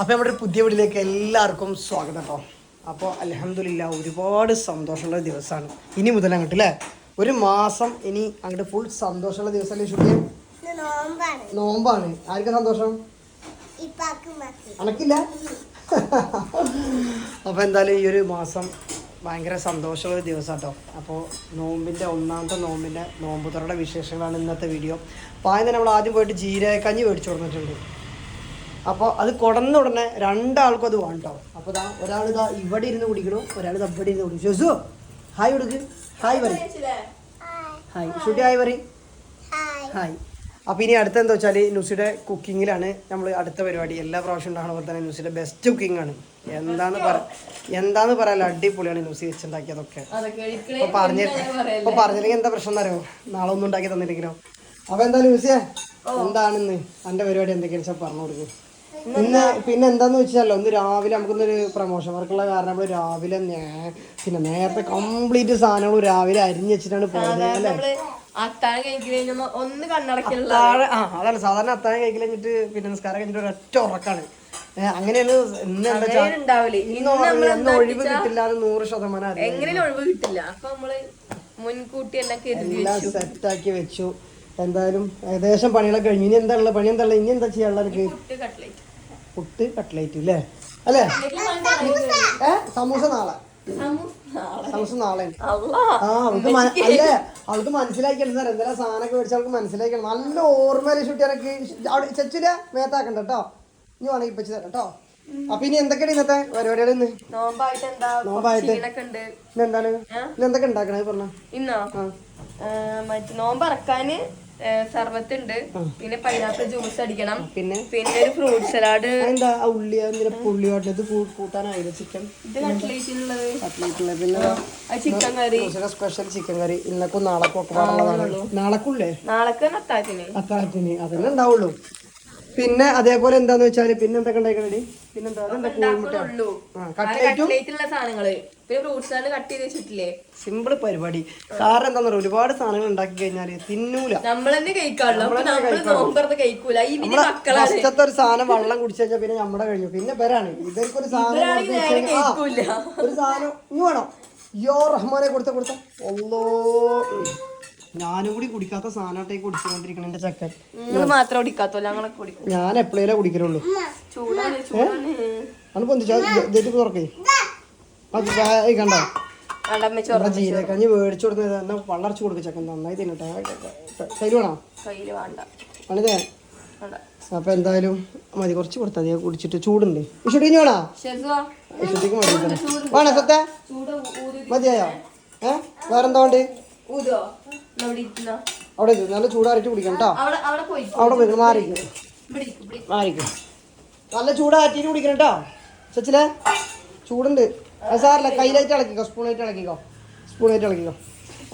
അപ്പോൾ നമ്മുടെ ഒരു പുതിയ വീട്ടിലേക്ക് എല്ലാവർക്കും സ്വാഗതം കേട്ടോ അപ്പോൾ അലഹമില്ല ഒരുപാട് സന്തോഷമുള്ള ദിവസമാണ് ഇനി മുതൽ അങ്ങോട്ട് അല്ലേ ഒരു മാസം ഇനി അങ്ങോട്ട് ഫുൾ സന്തോഷമുള്ള ദിവസമല്ലേ ശുദ്ധി നോമ്പാണ്. ആർക്കാ സന്തോഷം? അണക്കില്ല അപ്പോൾ എന്തായാലും ഈ ഒരു മാസം ഭയങ്കര സന്തോഷമുള്ള ഒരു ദിവസം കേട്ടോ അപ്പോൾ നോമ്പിന്റെ ഒന്നാമത്തെ നോമ്പിന്റെ നോമ്പ് തുറയുടെ വിശേഷങ്ങളാണ് ഇന്നത്തെ വീഡിയോ. അപ്പോൾ ആദ്യം നമ്മൾ ആദ്യം പോയിട്ട് ജീരകക്കഞ്ഞി മേടിച്ചു കൊടുത്തിട്ടുണ്ട്. അപ്പോൾ അത് കൊടന്ന ഉടനെ രണ്ടാൾക്കും അത് വേണ്ടോ അപ്പോൾ ഇതാ ഒരാൾ ഇതാ ഇവിടെ ഇരുന്ന് കുടിക്കണു ഒരാൾ ഇതാ ഇവിടെ ഇരുന്ന് കുടിക്കും ജോസു ഹായ് കൊടുക്ക്. ഹായ് പറയും. ഹായ്. ഷുട്ടി ഹായ് പറയും. ഹായ്. അപ്പോൾ ഇനി അടുത്ത എന്താ വെച്ചാൽ നുസിയുടെ കുക്കിങ്ങിലാണ് നമ്മൾ അടുത്ത പരിപാടി. എല്ലാ പ്രാവശ്യം ഉണ്ടാകുന്ന പോലെ തന്നെ നുസിയുടെ ബെസ്റ്റ് കുക്കിംഗ് ആണ് എന്താന്ന് പറ എന്താന്ന് പറയാല്ല അടിപൊളിയാണ് നുസി വെച്ചുണ്ടാക്കിയതൊക്കെ. അപ്പോൾ പറഞ്ഞ അപ്പോൾ പറഞ്ഞില്ലെങ്കിൽ എന്താ പ്രശ്നം എന്നറിയോ? നാളെ ഒന്നും ഉണ്ടാക്കി തന്നില്ലെങ്കിലോ? അപ്പോൾ എന്താ നുസിയെ എന്താണെന്ന്? എന്റെ പരിപാടി എന്തൊക്കെയാണെന്ന് വെച്ചാൽ പറഞ്ഞു കൊടുക്കും. ഇന്ന് പിന്നെ എന്താന്ന് വെച്ചാലോ ഒന്ന് രാവിലെ നമുക്കൊന്നൊരു പ്രൊമോഷൻ വർക്കുള്ള കാരണം നമ്മൾ രാവിലെ പിന്നെ നേരത്തെ കംപ്ലീറ്റ് സാധനങ്ങൾ രാവിലെ അരിഞ്ഞ് വെച്ചിട്ടാണ് പോയത് അല്ലേ? അത്താഴം കഴിക്കുന്ന ഒന്ന് കണ്ണടക്കില്ല ആ അതാണ് സാധാരണ അത്താഴം കഴിക്കൽ കഴിഞ്ഞിട്ട് പിന്നെ നിസ്കാരം കഴിഞ്ഞിട്ട് ഒരൊറ്റ ഉറക്കാണ്. അങ്ങനെയാണ് ഇന്ന് എന്താ ഇന്ന് ഒഴിവ് കിട്ടില്ല അത് നൂറ് ശതമാനം എങ്ങനെയും ഒഴിവ് കിട്ടില്ല. അപ്പൊ നമ്മൾ മുൻകൂട്ടി എല്ലാം എല്ലാം സെറ്റാക്കി വെച്ചു. എന്തായാലും ഏകദേശം പണികളൊക്കെ കഴിഞ്ഞു. ഇനി എന്താ ഉള്ളത്? പണി എന്താ ഉള്ളത്? ഇനി എന്താ ചെയ്യാനുള്ള എനിക്ക് പുട്ട് കട്ട്ലേറ്റ് അല്ലേ അല്ലേ? ഏ? സമൂസ നാളെ. സമൂസ നാളെ. ആ അവൾക്ക് അല്ലേ? അവൾക്ക് മനസ്സിലാക്കണം സാർ എന്തെല്ലാം സാധനമൊക്കെ മേടിച്ച് അവൾക്ക് മനസ്സിലാക്കണം നല്ല ഓർമ്മയിൽ ഷുട്ടിയാനൊക്കെ അവിടെ ചച്ചില മേത്താക്കണ്ട കേട്ടോ. ഇനി വേണമെങ്കിൽ ഇപ്പച്ച് തരാം കേട്ടോ. അപ്പൊ ഇനി എന്തൊക്കെയാണ് ഇന്നത്തെ പരിപാടികൾ ഇന്ന്? നോമ്പായിട്ട് എന്താ? നോമ്പായിട്ട്? ക്ഷീണൊക്കെ ഉണ്ട് ഇന്ന് എന്താണ്? ഇന്ന് എന്തൊക്കെ ഉണ്ടാക്കണത് പറഞ്ഞ? ഇന്നോ? ആ, മറ്റേ നോമ്പ് ഇറക്കാന് സർബത്ത് ഉണ്ട് പിന്നെ പൈനാപ്പിൾ ജ്യൂസ് അടിക്കണം. പിന്നെ? പിന്നെ ഒരു ഫ്രൂട്ട് സലാഡ് എന്താ ഉള്ളി പുള്ളി ഇത് കൂട്ടാനായില്ല ചിക്കൻ ഇത് കട്ട്ലേറ്റിനുള്ളത്. കട്ട്ലേറ്റുള്ള പിന്നെ chicken curry. Special chicken curry. ഇന്നക്കും നാളെ നാളെക്കുള്ളേ? നാളെ അത്താഴത്തിന്. അത്താഴത്തിന്. അതന്നെ ഉണ്ടാവുള്ളൂ. പിന്നെ അതേപോലെ എന്താന്ന് വെച്ചാൽ പിന്നെ എന്താ ഉണ്ടാക്കണേ പിന്നെന്താ അതെന്താ സാധനങ്ങൾ. പിന്നെ ഫ്രൂട്ട്സ് കട്ട് ചെയ്ത് വെച്ചിട്ടില്ലേ? സിമ്പിൾ പരിപാടി. കാരണം എന്താ പറയുക ഒരുപാട് സാധനങ്ങൾ ഉണ്ടാക്കി കഴിഞ്ഞാൽ തിന്നൂല. നമ്മൾ തന്നെ കഴിക്കാറുള്ളൂ അപ്പൊ നമ്മൾ നോമ്പറന്ന് കഴിക്കൂല. ഇതിന് മക്കളാണ്. ഫസ്റ്റത്തെ ഒരു സാധനം വെള്ളം കുടിച്ചു കഴിഞ്ഞാൽ പിന്നെ നമ്മടെ കഴിഞ്ഞു. പിന്നെ പേരാണ് ഇതൊക്കെ ഒരു സാധനം ഒരു സാധനം ഇനി വേണോ. യോ റഹ്മാനെ കൊടുത്ത കൊടുത്ത. ഒന്നോ ഞാനും കൂടി കുടിക്കാത്ത സാധനമായിട്ടേ കുടിച്ചുകൊണ്ടിരിക്കണം എന്റെ ചക്കൻ. നിങ്ങൾ മാത്രം കുടിക്കാത്തോല്ല ഞങ്ങളൊക്കെ കുടിക്കും. ഞാൻ എപ്പോഴേ കുടിക്കലുള്ളൂ. ചൂടാണ് ചൂടാണ്. തുറക്കേ. കണ്ടോ? ജീരകഞ്ഞി മേടിച്ചു കൊടുത്തത് എന്നാ വളർച്ചു കൊടുക്കും ചക്കൻ നന്നായി തിന്നട്ടെ. കയ്യിൽ വേണോ? വേണ്ട. ആണിതേ വേണ്ട. അപ്പൊ എന്തായാലും മതി കുറച്ച് കൊടുത്താൽ മതി. കുടിച്ചിട്ട് ചൂടുണ്ട്. ഇഷുട്ടി ഇനി വേണോ? ഇഷുട്ടിക്ക് മതി. വേണോ? സത്തെ ഊതി മതിയായോ? ഏ? വേറെന്താ ഉണ്ട് ഊതോ ഇവിടെ ഇരിക്കുന്ന അവിടെ ഇരുന്ന്? നല്ല ചൂടാറിട്ട് കുടിക്കണം കേട്ടോ. അവിടെ പോയി. മാറിക്കും. മാറിക്കും. നല്ല ചൂടാറ്റിട്ട് കുടിക്കണം കേട്ടോ. ചച്ചിലെ ചൂടുണ്ട്. അത് സാറില്ല കയ്യിലായിട്ട് ഇളക്കിക്കോ സ്പൂണായിട്ട് ഇളക്കിക്കോ. സ്പൂണായിട്ട് ഇളക്കിക്കോ.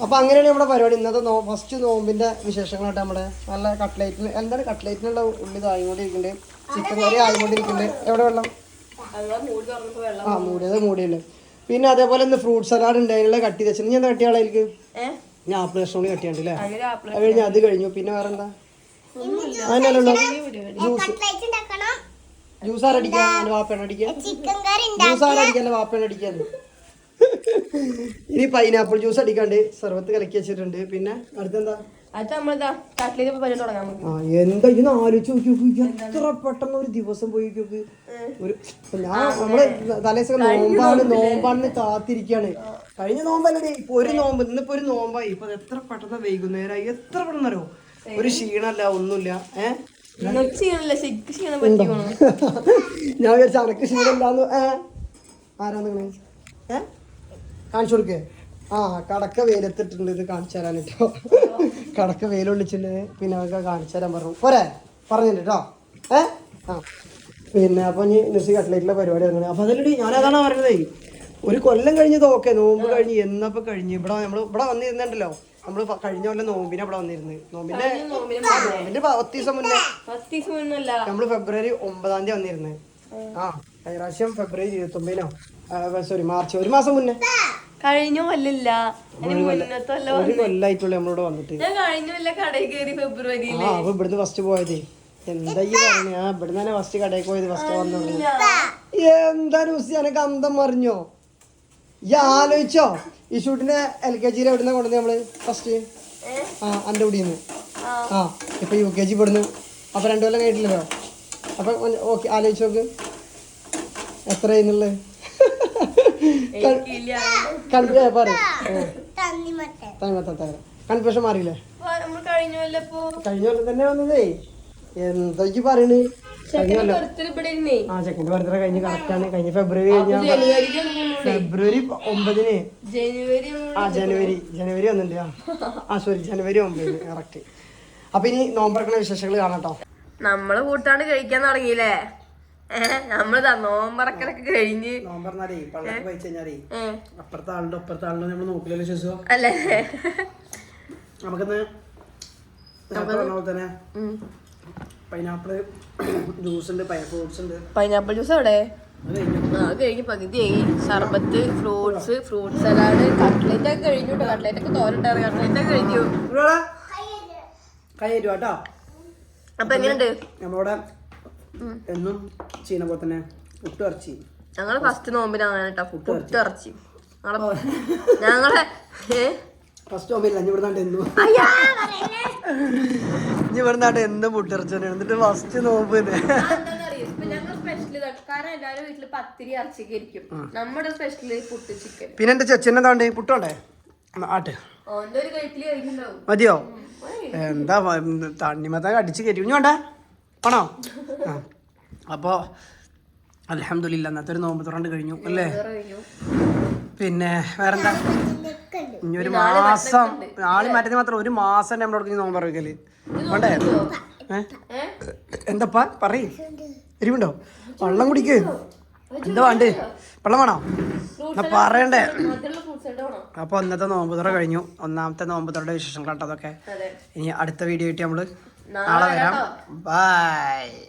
അപ്പോൾ അങ്ങനെയാണ് നമ്മുടെ പരിപാടി. ഇന്നത്തെ നോ ഫസ്റ്റ് നോമ്പിന്റെ വിശേഷങ്ങളായിട്ട് നമ്മുടെ നല്ല കട്ട്ലേറ്റിന് എന്താണ് കട്ട്ലേറ്റിനുള്ള ഉള്ളി ആയിക്കൊണ്ടിരിക്കുന്നുണ്ട് ചിക്കൻ കറി ആയിക്കൊണ്ടിരിക്കുന്നുണ്ട് എവിടെ വെള്ളം? ആ മൂടിയത് മൂടിയല്ലേ. പിന്നെ അതേപോലെ ഇന്ന് ഫ്രൂട്ട് സലാഡ് ഉണ്ട് അതിനുള്ള കട്ടി വെച്ചിട്ട് ഞാൻ കട്ടിയാളായിരിക്കും ഞാൻ ആപ്പിൾ കഷ്ണം കൂടി കട്ടിയുണ്ടല്ലേ അങ്ങനെ ആപ്പിൾ അത് കഴിഞ്ഞ് അത് കഴിഞ്ഞു. പിന്നെ വേറെന്താ? അതിനല്ലോ കട്ട്ലേറ്റ് ഉണ്ടാക്കണം. ജ്യൂസ് ആരടിക്കാൻ കറി ജ്യൂസ് ആരടിക്കാൻ അടിക്കാൻ ഇനി പൈനാപ്പിൾ ജ്യൂസ് അടിക്കാണ്ട്. സർവത്ത് കലക്കി വെച്ചിട്ടുണ്ട്. പിന്നെ അടുത്തെന്താ? എന്താ ഇന്ന് ആലോചിച്ച് നോക്കി എത്ര പെട്ടെന്ന് ഒരു ദിവസം പോയി നോക്ക് ഒരു ഞാൻ നമ്മൾ തലേദിവസം നോമ്പാണ് നോമ്പാണെന്ന് കാത്തിരിക്കാണ്. കഴിഞ്ഞ നോമ്പല്ലേ ഇപ്പൊ ഒരു നോമ്പ് ഇന്നിപ്പോ ഒരു നോമ്പായി. ഇപ്പൊ എത്ര പെട്ടെന്ന് വൈകുന്നേരമായി എത്ര പെട്ടെന്നറിയോ ഒരു ക്ഷീണല്ല ഒന്നുമില്ല. ഏഹ് ഞാൻ വിചാരിച്ച അനക്ക് ക്ഷീണമില്ലാന്ന്. ഏ? ആരാ നിങ്ങൾ? ഏഹ് കാണിച്ചു കൊടുക്കേ. ആ കടക്ക വെയിലെത്തിട്ടുണ്ട് ഇത് കാണിച്ചു തരാൻ കേട്ടോ. കടക്ക വെയിലൊള്ളിച്ചിട്ടുണ്ട് പിന്നെ അവർക്ക് കാണിച്ചു തരാൻ പറഞ്ഞു. പോരെ? പറഞ്ഞിട്ട് കേട്ടോ ഏ? ആ. പിന്നെ അപ്പൊ ഇനി നിസി കട്ടിലേക്കുള്ള പരിപാടി ഇറങ്ങണേ അപ്പൊ അതിലൂടെ ഞാൻ അതാണ് പറഞ്ഞതേ? ഒരു കൊല്ലം കഴിഞ്ഞത് ഓക്കെ നോമ്പ് കഴിഞ്ഞ് എന്നപ്പൊ കഴിഞ്ഞ്. ഇവിടെ നമ്മൾ ഇവിടെ വന്നിരുന്നുണ്ടല്ലോ. നമ്മൾ ഫ- കഴിഞ്ഞ കൊല്ലം നോമ്പിനെ ഇവിടെ വന്നിരുന്നു നോമ്പിന്റെ നോമ്പിന്റെ പത്ത് ദിവസം മുന്നേ. നമ്മൾ ഫെബ്രുവരി ഒമ്പതാം തീയതി വന്നിരുന്നത്. ആ കഴിഞ്ഞ പ്രാവശ്യം ഫെബ്രുവരി ഇരുപത്തി ഒമ്പതിനോ സോറി മാർച്ച് ഒരു മാസം മുന്നേ. കഴിഞ്ഞ കൊല്ലില്ല. കൊല്ലായിട്ടുള്ള ഒരു നമ്മളിവിടെ വന്നിട്ട്. ഞാൻ കഴിഞ്ഞ കൊല്ല കടയിൽ കയറി ഫെബ്രുവരി ആ അപ്പൊ ഇവിടുന്ന് ഫസ്റ്റ് പോയതേ. എന്താ ഈ പറഞ്ഞ? ആ ഇവിടെ തന്നെ ഫസ്റ്റ് കടയിൽ പോയത് ഫസ്റ്റ് വന്നു എന്താ ന്യൂസ് എനക്ക് അന്തം മറിഞ്ഞോ? ഈ ആലോചിച്ചോ? ഈ ഷൂട്ടിന്റെ എൽ കെ ജിയിൽ എവിടുന്ന കൊണ്ടുവന്ന് നമ്മൾ ഫസ്റ്റ് ആ എന്റെ കൂടി ആ. ഇപ്പൊ യു കെ ജി ഇവിടുന്ന്. അപ്പൊ രണ്ടു കൊല്ലം കഴിഞ്ഞിട്ടില്ലല്ലോ? അപ്പൊ ഓക്കെ ആലോചിച്ച് നോക്ക്. എനിക്കില്ല കൺഫ്യൂഷൻ പറയും തണ്ണിമത്തൻ. കൺഫ്യൂഷൻ മാറിയില്ലേ? നമ്മൾ കഴിഞ്ഞല്ലോ ഇപ്പൊ കഴിഞ്ഞ കൊല്ലം തന്നെ വന്നതേ. എന്താ പറയണ്? ആ ചെക്കന്റെ ബർത്ത്ഡേ കഴിഞ്ഞ് കറക്റ്റാണ് കഴിഞ്ഞ ഫെബ്രുവരി കഴിഞ്ഞ ഫെബ്രുവരി ഒമ്പതിന്. ജനുവരി ആ ജനുവരി. ജനുവരി വന്നില്ല ആ. സോറി ജനുവരി ഒമ്പതിന്. കറക്റ്റ് അപ്പൊ ഇനി നോമ്പറക്കണ വിശേഷങ്ങൾ കാണാട്ടോ നമ്മൾ കൂട്ടാണ്ട് കഴിക്കാൻ തുടങ്ങിയില്ലേ? നമ്മളിതാ നോമ്പറക്കലൊക്കെ കഴിഞ്ഞ്. നോമ്പറന്നാലേ പള്ളക്ക് വായിച്ചു കഴിഞ്ഞാലേ അപ്പുറത്തെ ആളുടെ അപ്പുറത്തെ ആളുടെ നമ്മൾ നോക്കില്ലല്ലോ ശേഷം അല്ലേ? നമുക്കിന്ന് നേരത്തെ പറഞ്ഞ പോലെ തന്നെ പൈനാപ്പിൾ ജ്യൂസ് ഉണ്ട് പൈനാപ്പിൾ ഫ്രൂട്ട്സ് ഉണ്ട്. പൈനാപ്പിൾ ജ്യൂസ് എവിടെ? അത് കഴിഞ്ഞു. പകുതിയായി. സർബത്ത് ഫ്രൂട്ട്സ് ഫ്രൂട്ട് സലാഡ് കട്ട്ലേറ്റ് ഒക്കെ കഴിഞ്ഞു കേട്ടോ കട്ട്ലേറ്റ് ഒക്കെ തോരണ്ടായിരുന്നു കട്ട്ലേറ്റ് ഒക്കെ കഴിഞ്ഞു. കൈ തരുവാട്ടോ അപ്പൊ എങ്ങനെയുണ്ട്? നമ്മളവിടെ എന്നും ചെയ്യുന്ന പോലെ തന്നെ പുട്ടിറച്ചി ഞങ്ങൾ ഫസ്റ്റ് നോമ്പിനാണ് കേട്ടോ പുട്ട് ഇറച്ചി. ഞങ്ങളെ ഫസ്റ്റ് നോമ്പില്ല അഞ്ഞു ഇവിടുന്നാണ്ട് എന്നും അയ്യാ ഇനി ഇവിടുന്നാണ്ട് എന്നും പുട്ടിറച്ചാണ് എന്നിട്ട് ഫസ്റ്റ് നോമ്പ് പിന്നെ എന്റെ ചെച്ചൻ എന്താണ്ട് പുട്ടോണ്ടേ ആട്ട്. ഓന്റെ ഒരു കഴിച്ചിൽ മതിയോ? എന്താ തണ്ണിമത്ത അടിച്ച് കയറ്റി. കുഞ്ഞു വേണ്ടേ ആണോ? ആ. അപ്പോൾ അലഹമില്ല അന്നത്തെ ഒരു നോമ്പ് തുറണ്ട് കഴിഞ്ഞു അല്ലേ? പിന്നെ വേറെന്താ? ഇനി ഒരു മാസം നാളെ മാറ്റത്തിന് മാത്രം ഒരു മാസം നമ്മുടെ അവിടെ നോമ്പ് അറിയിക്കൽ വേണ്ടേ? എന്താപ്പാ? പറയ്. എരിവുണ്ടോ? വെള്ളം കുടിക്ക്. എന്താ വേണ്ടേ? വെള്ളം വേണോ? എന്നാ പറയണ്ടേ? അപ്പോൾ ഇന്നത്തെ നോമ്പ് തുറ കഴിഞ്ഞു. ഒന്നാമത്തെ നോമ്പ് തുറയുടെ വിശേഷങ്ങൾ കേട്ടോ അതൊക്കെ. ഇനി അടുത്ത വീഡിയോ ആയിട്ട് നമ്മൾ നാളെ വരാം. Bye bye